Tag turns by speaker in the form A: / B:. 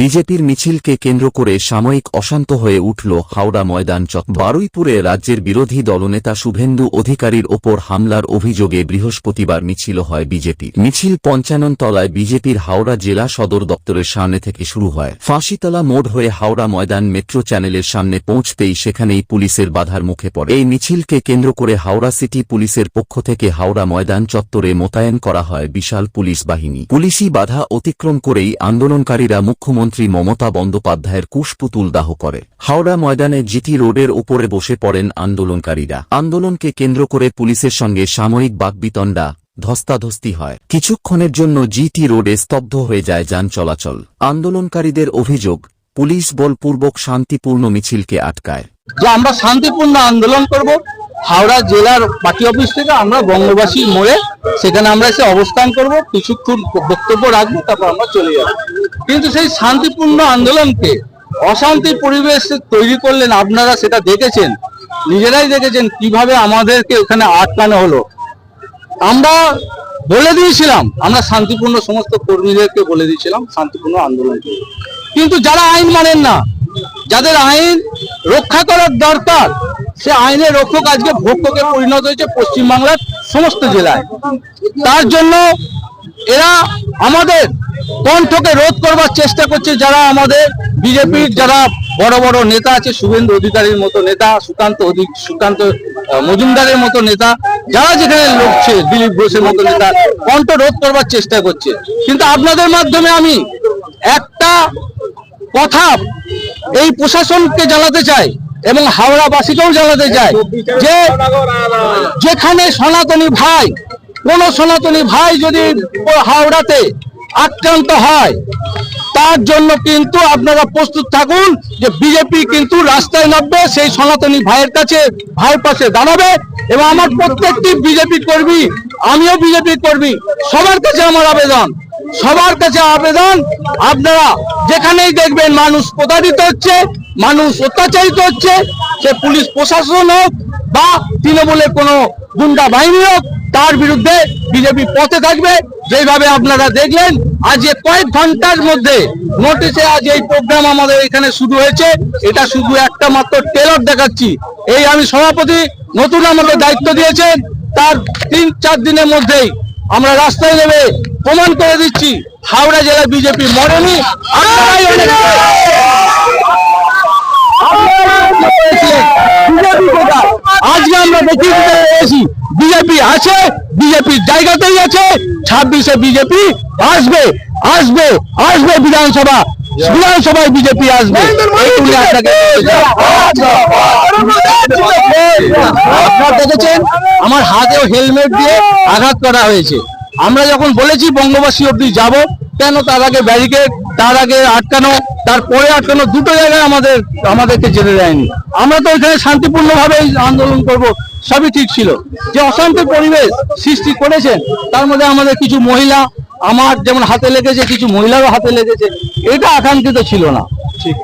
A: বিজেপির মিছিলকে কেন্দ্র করে সাময়িক অশান্ত হয়ে উঠল হাওড়া ময়দান চক বারুইপুরে রাজ্যের বিরোধী দলনেতা শুভেন্দু অধিকারীর ওপর হামলার অভিযোগে বৃহস্পতিবার মিছিল হয় বিজেপির। মিছিল পঞ্চানন তলায় বিজেপির হাওড়া জেলা সদর দপ্তরের সামনে থেকে শুরু হয়। ফাঁসিতলা মোড় হয়ে হাওড়া ময়দান মেট্রো চ্যানেলের সামনে পৌঁছতেই সেখানেই পুলিশের বাধার মুখে পড়ে। এই মিছিলকে কেন্দ্র করে হাওড়া সিটি পুলিশের পক্ষ থেকে হাওড়া ময়দান চত্বরে মোতায়েন করা হয় বিশাল পুলিশ বাহিনী। পুলিশি বাধা অতিক্রম করেই আন্দোলনকারীরা মুখ্যমন্ত্রী মমতা বন্দ্যোপাধ্যায়ের কুশপুতুল দাহ করে। হাওড়া ময়দানে জিটি রোডের উপরে বসে পড়েন আন্দোলনকারীরা। আন্দোলনকে কেন্দ্র করে পুলিশের সঙ্গে সাময়িক বাকবিতণ্ডা ধস্তাধস্তি হয়। কিছুক্ষণের জন্য জিটি রোডে স্তব্ধ হয়ে যায় যান চলাচল। আন্দোলনকারীদের অভিযোগ, পুলিশ বলপূর্বক শান্তিপূর্ণ মিছিলকে আটকায়।
B: যে আমরা শান্তিপূর্ণ আন্দোলন করব, হাওড়া জেলার পার্টি অফিস থেকে আমরা বঙ্গবাসী মোড়ে সেখানে আমরা এসে অবস্থান করব কিছুক্ষণ বক্তব্য রাখব, তারপর আমরা চলে যাব। কিন্তু সেই শান্তিপূর্ণ আন্দোলনকে অশান্তি পরিবেশ তৈরি করলেন আপনারা সেটা দেখেছেন। নিজেরাই দেখেছেন কীভাবে আমাদেরকে ওখানে আটকানো হলো। আমরা বলে দিয়েছিলাম, আমরা শান্তিপূর্ণ সমস্ত কর্মীদেরকে বলে দিয়েছিলাম শান্তিপূর্ণ আন্দোলন কিন্তু যারা আইন মানেন না, যাদের আইন রক্ষা করার দরকার, সে আইনের রক্ষক আজকে ভক্ষকে পরিণত হয়েছে পশ্চিমবাংলার সমস্ত জেলায়। তার জন্য এরা আমাদের কণ্ঠকে রোধ করবার চেষ্টা করছে যারা আমাদের বিজেপির যারা বড় বড় নেতা আছে, শুভেন্দু অধিকারীর মতো নেতা, সুকান্ত অধিক সুকান্ত মজুমদারের মতো নেতা, যারা যেখানে লড়ছে, দিলীপ ঘোষের মতো নেতা, কণ্ঠ রোধ করবার চেষ্টা করছে। কিন্তু আপনাদের মাধ্যমে আমি একটা কথা এই প্রশাসনকে জানাতে চাই এবং হাওড়াবাসীকেও জানাতে চাই যে যেখানে সনাতনী ভাই, কোন সনাতনী ভাই যদি হাওড়াতে আক্রান্ত হয়। তার জন্য কিন্তু আপনারা প্রস্তুত থাকুন যে বিজেপি কিন্তু রাস্তায় নামবে, সেই সনাতনী ভাইয়ের কাছে ভাইয়ের পাশে দাঁড়াবে এবং আমার প্রত্যেকটি বিজেপি কর্মী, আমিও বিজেপি কর্মী, সবার কাছে আমার আবেদন, সবার কাছে আবেদন। আপনারা যেখানেই দেখবেন মানুষ প্রতারিত হচ্ছে, মানুষ অত্যাচারিত হচ্ছে, সে পুলিশ প্রশাসন হোক বা তৃণমূলের কোনো গুন্ডা বাহিনী হোক, তার বিরুদ্ধে বিজেপি পথে থাকবে। যেভাবে আপনারা দেখলেন আজ কয়েক ঘণ্টার মধ্যে নোটিশে আজ এই প্রোগ্রাম আমাদের এখানে শুরু হয়েছে। এটা শুধু একটা মাত্র টেলর দেখাচ্ছি। এই আমি সভাপতি নতুন আমাদের দায়িত্ব দিয়েছেন। তার তিন চার দিনের মধ্যেই আমরা রাস্তায় নেমে প্রমাণ করে দিচ্ছি হাওড়া জেলা বিজেপি মরেনি। আপনারাই অনেক বিজেপি কোথায় আজকে আমরা দেখিয়ে দিতে পেরেছি বিজেপি আছে বিজেপির জায়গাতেই আছে ছাব্বিশে বিজেপি আসবে আসবে আসবে বিধানসভা বিধানসভায় বিজেপি আসবে। আপনারা দেখেছেন আমার হাতেও হেলমেট দিয়ে আঘাত করা হয়েছে। আমরা যখন বলেছি বঙ্গবাসী অব্দি যাব কেন তার আগে ব্যারিকেড তার আগে আটকানো, তারপরে আটকানো দুটো জায়গায় আমাদের, আমাদেরকে যেতে দেয়নি। আমরা তো এখানে শান্তিপূর্ণভাবে আন্দোলন করব, সবই ঠিক ছিল। যে অশান্তির পরিবেশ সৃষ্টি করেছেন, তার মধ্যে আমাদের কিছু মহিলা, আমার যেমন হাতে লেগেছে, কিছু মহিলারও হাতে লেগেছে, এটা আকাঙ্ক্ষিত ছিল না। ঠিক।